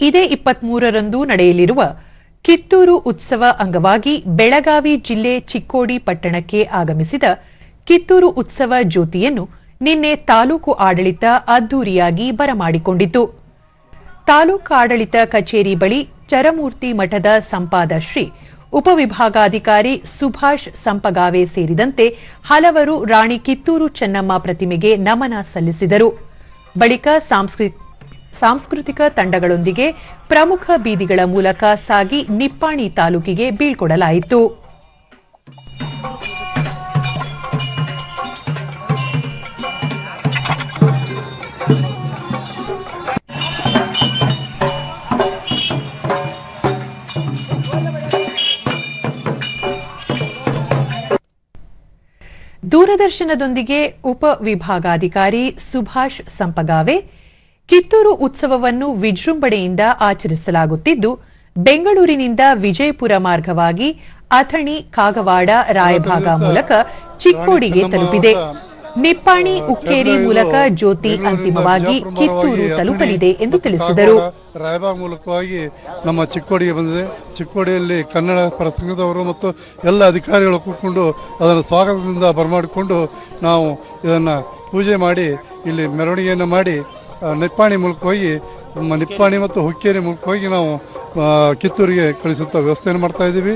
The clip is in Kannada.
ಇದೇ ಇಪ್ಪತ್ಮೂರರಂದು ನಡೆಯಲಿರುವ ಕಿತ್ತೂರು ಉತ್ಸವ ಅಂಗವಾಗಿ ಬೆಳಗಾವಿ ಜಿಲ್ಲೆ ಚಿಕ್ಕೋಡಿ ಪಟ್ಟಣಕ್ಕೆ ಆಗಮಿಸಿದ ಕಿತ್ತೂರು ಉತ್ಸವ ಜ್ಯೋತಿಯನ್ನು ನಿನ್ನೆ ತಾಲೂಕು ಆಡಳಿತ ಅದ್ದೂರಿಯಾಗಿ ಬರಮಾಡಿಕೊಂಡಿತು ತಾಲೂಕು ಆಡಳಿತ ಕಚೇರಿ ಬಳಿ ಚರಮೂರ್ತಿ ಮಠದ ಸಂಪಾದ ಶ್ರೀ ಉಪವಿಭಾಗಾಧಿಕಾರಿ ಸುಭಾಷ್ ಸಂಪಗಾವೆ ಸೇರಿದಂತೆ ಹಲವರು ರಾಣಿ ಕಿತ್ತೂರು ಚೆನ್ನಮ್ಮ ಪ್ರತಿಮೆಗೆ ನಮನ ಸಲ್ಲಿಸಿದರು. ಬಳಿಕ ಸಾಂಸ್ಕೃ- ಸಾಂಸ್ಕೃತಿಕ ತಂಡಗಳೊಂದಿಗೆ ಪ್ರಮುಖ ಬೀದಿಗಳ ಮೂಲಕ ಸಾಗಿ ನಿಪ್ಪಾಣಿ ತಾಲೂಕಿಗೆ ಬೀಳ್ಕೊಡಲಾಯಿತು. ದೂರದರ್ಶನದೊಂದಿಗೆ ಉಪವಿಭಾಗಾಧಿಕಾರಿ ಸುಭಾಷ್ ಸಂಪಗಾವೆ ಕಿತ್ತೂರು ಉತ್ಸವವನ್ನು ವಿಜೃಂಭಣೆಯಿಂದ ಆಚರಿಸಲಾಗುತ್ತಿದ್ದು ಬೆಂಗಳೂರಿನಿಂದ ವಿಜಯಪುರ ಮಾರ್ಗವಾಗಿ ಅಥಣಿ ಕಾಗವಾಡ ರಾಯಭಾಗ ಮೂಲಕ ಚಿಕ್ಕೋಡಿಗೆ ತಲುಪಿದೆ. ನಿಪ್ಪಾಣಿ ಉಕ್ಕೇರಿ ಮೂಲಕ ಜ್ಯೋತಿ ಅಂತಿಮವಾಗಿ ಕಿತ್ತೂರು ತಲುಪಲಿದೆ ಎಂದು ತಿಳಿಸಿದರು. ರಾಯಭಾಗ ಮೂಲಕವಾಗಿ ನಮ್ಮ ಚಿಕ್ಕೋಡಿಗೆ ಬಂದಿದೆ. ಚಿಕ್ಕೋಡಿಯಲ್ಲಿ ಕನ್ನಡ ಪ್ರಸಂಗದವರು ಮತ್ತು ಎಲ್ಲ ಅಧಿಕಾರಿಗಳು ಕೂತ್ಕೊಂಡು ಅದನ್ನು ಸ್ವಾಗತದಿಂದ ಬರಮಾಡಿಕೊಂಡು ನಾವು ಇದನ್ನು ಪೂಜೆ ಮಾಡಿ ಇಲ್ಲಿ ಮೆರವಣಿಗೆಯನ್ನು ಮಾಡಿ ನಿಪ್ಪಾಣಿ ಮೂಲಕ ಹೋಗಿ ನಿಪ್ಪಾಣಿ ಮತ್ತು ಹುಕ್ಕೇರಿ ಮೂಲಕ ಹೋಗಿ ನಾವು ಕಿತ್ತೂರಿಗೆ ಕಳಿಸುತ್ತಾ ವ್ಯವಸ್ಥೆಯನ್ನು ಮಾಡ್ತಾ ಇದ್ದೀವಿ.